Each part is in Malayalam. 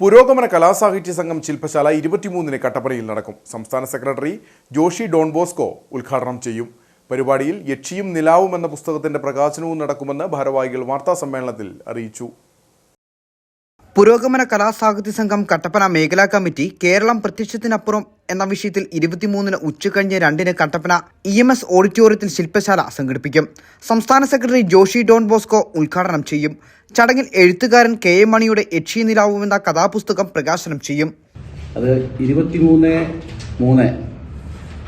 പുരോഗമന കലാസാഹിത്യ സംഘം ശില്പശാല ഇരുപത്തിമൂന്നിന് കട്ടപ്പനയിൽ നടക്കും. സംസ്ഥാന സെക്രട്ടറി ജോഷി ഡോൺ ബോസ്കോ ഉദ്ഘാടനം ചെയ്യും. പരിപാടിയിൽ യക്ഷിയും നിലാവും എന്ന പുസ്തകത്തിന്റെ പ്രകാശനവും നടക്കുമെന്ന് ഭാരവാഹികൾ വാർത്താസമ്മേളനത്തിൽ അറിയിച്ചു. പുരോഗമന കലാസാഹിത്യ സംഘം കട്ടപ്പന മേഖലാ കമ്മിറ്റി കേരളം പ്രത്യക്ഷത്തിനപ്പുറം എന്ന വിഷയത്തിൽ ഇരുപത്തിമൂന്നിന് ഉച്ചകഴിഞ്ഞ് രണ്ടിന് കട്ടപ്പന ഇ എം എസ് ഓഡിറ്റോറിയത്തിൽ ശില്പശാല സംഘടിപ്പിക്കും. സംസ്ഥാന സെക്രട്ടറി ജോഷി ഡോൺ ബോസ്കോ ഉദ്ഘാടനം ചെയ്യും. ചടങ്ങിൽ എഴുത്തുകാരൻ കെ എം മണിയുടെ യക്ഷി നിലാവും എന്ന കഥാപുസ്തകം പ്രകാശനം ചെയ്യും. അത് ഇരുപത്തിമൂന്ന് മൂന്ന്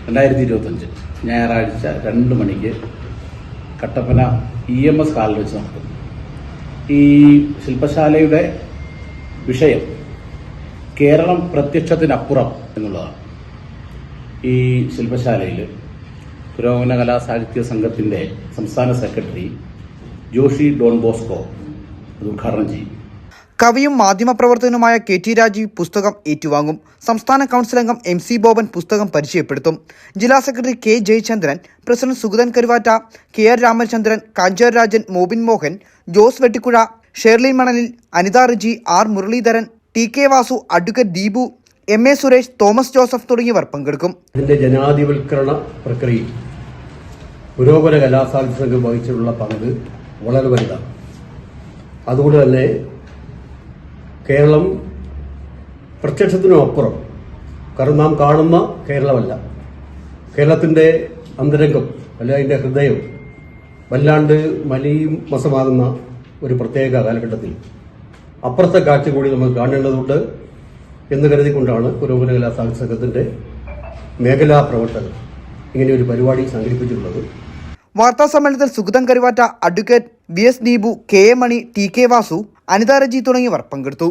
രണ്ടായിരത്തി ഇരുപത്തഞ്ച് ഞായറാഴ്ച രണ്ട് മണിക്ക് കട്ടപ്പന ഇ എം എസ് ഹാളിൽ വെച്ച് നടക്കും. ഈ ശില്പശാലയുടെ വിഷയം കേരളം പ്രത്യക്ഷത്തിനപ്പുറം എന്നുള്ളതാണ്. ഈ ശില്പശാലയിൽ പുരോഗമന കലാസാഹിത്യ സംഘത്തിന്റെ സംസ്ഥാന സെക്രട്ടറി ജോഷി ഡോൺ ബോസ്കോ അത് ഉദ്ഘാടനം ചെയ്യും. കവിയും മാധ്യമപ്രവർത്തകനുമായ കെ ടി രാജീവ് പുസ്തകം ഏറ്റുവാങ്ങും. സംസ്ഥാന കൗൺസിൽ അംഗം എം സി ബോബൻ പുസ്തകം പരിചയപ്പെടുത്തും. ജില്ലാ secretary K Jayachandran president Sugathan Karuvatta K R Ramachandran Kanchar Rajan Mobin Mohan Jose Vettikuzha Shirley Manalil Anitha Riji R Muraleedharan T K Vasu advocate Deepu M A Suresh Thomas Joseph തുടങ്ങിയവർ പങ്കെടുക്കും. ഇതിന്റെ ജനാധിപത്കരണ പ്രക്രിയയിൽ പുരോഗമന കലാസാഹിത്യ സംഘം വഹിച്ചിട്ടുള്ള പങ്ക് വളരെ വലുതാണ്. അതുകൊണ്ട് തന്നെ കേരളം പ്രത്യക്ഷത്തിനപ്പുറം. കാരണം നാം കാണുന്ന കേരളമല്ല. കേരളത്തിന്റെ അന്തരംഗം അല്ല അതിന്റെ ഹൃദയം വല്ലാണ്ട് മലയും മസമാകുന്ന ഒരു പ്രത്യേക കാലഘട്ടത്തിൽ. അപ്പുറത്തെ കാഴ്ച കൂടി നമ്മൾ കാണേണ്ടതുണ്ട് എന്ന് കരുതിക്കൊണ്ടാണ് പുരോഗമന കലാസാഹിത്യ സംഘത്തിന്റെ മേഖലാ പ്രവർത്തകർ ഇങ്ങനെ ഒരു പരിപാടി സംഘടിപ്പിച്ചിട്ടുള്ളത്. വാർത്താ സമ്മേളനത്തിൽ Sugatham Karuvatta advocate V S Deepu K A Mani T K Vasu Anitha Raji തുടങ്ങിയവർ പങ്കെടുത്തു.